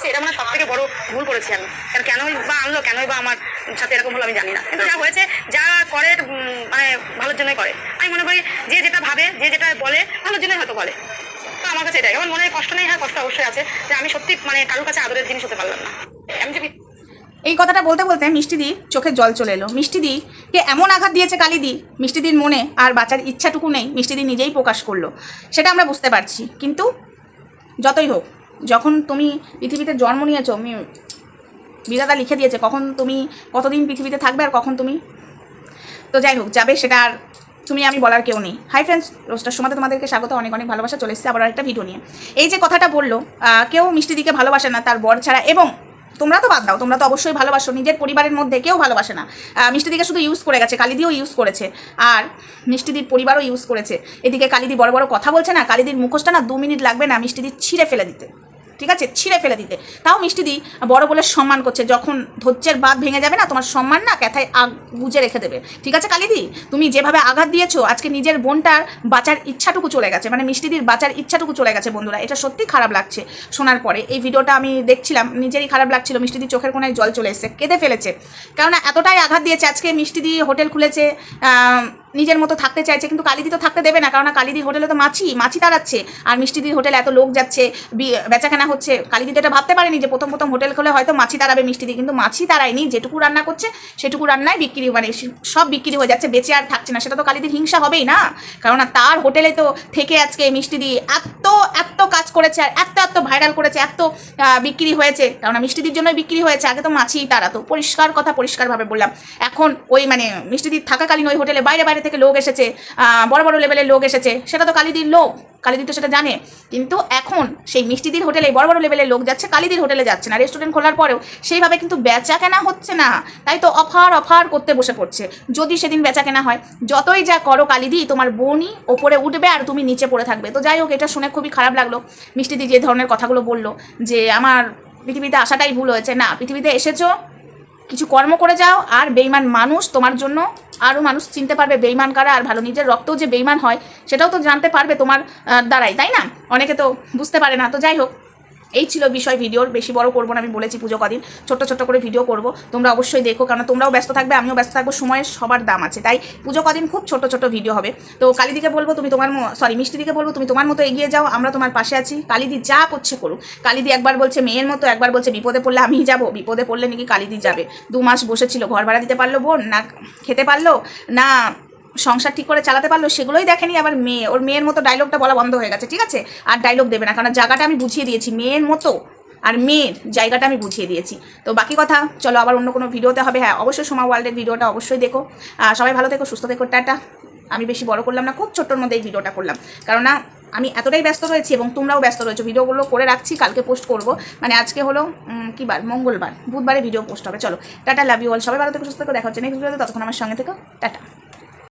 এসছে এটা মানে সব থেকে বড় ভুল করেছি আমি। কারণ কেনই বা আনলো, কেনই বা আমার সাথে এরকম হলো আমি জানি না। কিন্তু যা হয়েছে, যা করে মানে ভালোর জন্যই করে। আমি মনে করি যে যেটা ভাবে, যে যেটা বলে, ভালোর জন্যই হয়তো বলে। তো আমার কাছে এটাই। আমার মনে হয় কষ্ট নেই হ্যাঁ কষ্ট অবশ্যই আছে। যে আমি সত্যি মানে কারোর কাছে আদরের জিনিস হতে পারলাম না। আমি যে এই কথাটা বলতে বলতে মিষ্টিদির চোখে জল চলে এলো। মিষ্টিদিকে এমন আঘাত দিয়েছে কালিদি মিষ্টিদির মনে আর বাঁচার ইচ্ছাটুকু নেই মিষ্টিদি নিজেই প্রকাশ করল। সেটা আমরা বুঝতে পারছি। কিন্তু যতই হোক যখন তুমি পৃথিবীতে জন্ম নিয়েছো বিধাতা লিখে দিয়েছে কখন তুমি কতদিন পৃথিবীতে থাকবে আর কখন তুমি? তো যাই হোক যাবে সেটা আর তুমি আমি বলার কেউ নেই। হাই ফ্রেন্ডস রোস্টার সময় তোমাদেরকে স্বাগত অনেক অনেক ভালোবাসা চলে এসেছে আবার একটা ভিডিও নিয়ে। এই যে কথাটা বলল কেউ মিষ্টি দিকে ভালোবাসে না তার বর ছাড়া এবং তোমরা তো বাদ দাও তোমরা তো অবশ্যই ভালোবাসো নিজের পরিবারের মধ্যে কেউ ভালোবাসে না। আহ, মিষ্টি দিকে শুধু ইউজ করে গেছে কালিদিও ইউজ করেছে আর মিষ্টিদির পরিবারও ইউজ করেছে। এদিকে কালিদি বড় বড় কথা বলছে না কালিদির মুখোশটা না দু মিনিট লাগবে না মিষ্টিদি ছিঁড়ে ফেলে দিতে। ঠিক আছে? ছিঁড়ে ফেলে দিতে। তাও মিষ্টি দি, বড় বলে সম্মান করছে। যখন ধৈর্যের বাদ ভেঙে যাবে না, তোমার সম্মান না ক্যাথায় আগ বুঝে রেখে দেবে। ঠিক আছে, কালিদি? তুমি যেভাবে আঘাত দিয়েছ, আজকে নিজের বোনটার বাঁচার ইচ্ছাটুকু চলে গেছে। মানে মিষ্টি মিষ্টিদির বাঁচার ইচ্ছাটুকু চলে গেছে, বন্ধুরা। এটা সত্যি খারাপ লাগছে শোনার পরে। এই ভিডিওটা আমি দেখছিলাম, নিজেরই খারাপ লাগছিল। মিষ্টি মিষ্টিদির চোখের কোনায় জল চলে এসেছে, কেঁদে ফেলেছে। কেননা এতটাই আঘাত দিয়েছে, আজকে মিষ্টি মিষ্টিদি হোটেল খুলেছে নিজের মতো থাকতে চাইছে, কিন্তু কালিদি তো থাকতে দেবে না কারণ কালিদির হোটেলে তো মাছি মাছি তাড়াচ্ছে। আর মিষ্টিদির হোটেলে এত লোক যাচ্ছে বেচাকেনা হচ্ছে। কালিদি এটা ভাবতে পারেনি যে প্রথম প্রথম হোটেল খুলে হয়তো মাছি তাড়াবে মিষ্টিদি, কিন্তু মাছি তাড়ায়নি, যেটুকু রান্না করছে, সেটুকু রান্নায় বিক্রি মানে সব বিক্রি হয়ে যাচ্ছে, বেঁচে আর থাকছে না। সেটা তো কালিদির হিংসা হবেই না কারণ তার হোটেলে তো থেকে আজকে মিষ্টিদি এত এত কাজ করেছে আর এত এত ভাইরাল করেছে, এত বিক্রি হয়েছে। কারণ মিষ্টিদির জন্যই বিক্রি হয়েছে, আগে তো মাছিই তাড়াতো পরিষ্কার কথা পরিষ্কারভাবে বললাম। এখন ওই মানে মিষ্টিদির থাকাকালীন ওই হোটেলে বাইরে বাইরে থেকে লোক এসেছে বড় বড় লেভেলের লোক এসেছে, সেটা তো কালিদির লোক। কালিদি তো সেটা জানে, কিন্তু এখন সেই মিষ্টিদির হোটেলে বড় বড় লেভেলের লোক যাচ্ছে কালিদির হোটেলে যাচ্ছে না রেস্টুরেন্ট খোলার পরেও সেইভাবে কিন্তু বেচা কেনা হচ্ছে না। তাই তো অফার অফার করতে বসে পড়ছে। যদি সেদিন বেচা কেনা হয়, যতই যা করো কালিদি, তোমার বোনই ওপরে উঠবে আর তুমি নিচে পড়ে থাকবে। তো যাই হোক, এটা শুনে খুবই খারাপ লাগল। মিষ্টিদি যে ধরনের কথাগুলো বলল, যে আমার পৃথিবীতে আসাটাই ভুল হয়েছে। না, পৃথিবীতে এসেছ, কিছু কর্ম করে যাও, আর বেইমান মানুষ তোমার জন্য আরও মানুষ চিনতে পারবে বেইমান কারা আর ভালো, নিজের রক্তও যে বেইমান হয়, সেটাও তো জানতে পারবে তোমার দ্বারাই, তাই না? অনেকে তো বুঝতে পারে না। তো যাই হোক এই ছিল বিষয় ভিডিওর, বেশি বড় করব না, আমি বলেছি পুজো কদিন। ছোট্ট ছোট্ট করে ভিডিও করব। তোমরা অবশ্যই দেখো, কারণ তোমরাও ব্যস্ত থাকবে, আমিও ব্যস্ত থাকব, সময়ের সবার দাম আছে। তাই পুজো কদিন খুব ছোট ছোট ভিডিও হবে। তো কালীদিকে বলব, তুমি তোমার সরি মিষ্টিদিকে বলব, তুমি তোমার মতো এগিয়ে যাও, আমরা তোমার পাশে আছি। কালিদি যা করছে করুক। কালিদি একবার বলছে মেয়ের মতো, একবার বলছে বিপদে পড়লে আমিই যাব। বিপদে পড়লে নাকি কালিদি যাবে। দু মাস বসেছিল, ঘর ভাড়া দিতে পারল বোন, না খেতে পারল, না সংসার ঠিক করে চালাতে পারল সেগুলোই দেখেনি আবার মেয়ে। ওর মেয়ের মতো ডায়লগটা বলা বন্ধ হয়ে গেছে ঠিক আছে? আর ডায়লগ দেবে না কারণ জায়গাটা আমি বুঝিয়ে দিয়েছি মেয়ের মতো আর মেয়ের জায়গাটা আমি বুঝিয়ে দিয়েছি। তো বাকি কথা চলো আবার অন্য কোনো ভিডিওতে হবে। হ্যাঁ অবশ্যই সোমা ওয়ার্ল্ডের ভিডিওটা অবশ্যই দেখো। আহ, সবাই ভালো থেকো সুস্থ থেকো টাটা। আমি বেশি বড় করলাম না খুব ছোট্টর মধ্যে এই ভিডিওটা করলাম। কারণ না আমি এতটাই ব্যস্ত রয়েছি এবং তোমরাও ব্যস্ত রয়েছো। ভিডিওগুলো করে রাখছি কালকে পোস্ট করব। মানে আজকে হলো কী বার? মঙ্গলবার। বুধবারে ভিডিও পোস্ট হবে। চলো টাটা লাভ ইউ অল সবাই ভালো থেকো সুস্থ থেকো। দেখা হচ্ছে নেক্সট ভিডিওতে ততক্ষণ আমার সঙ্গে থেকো। টাটা।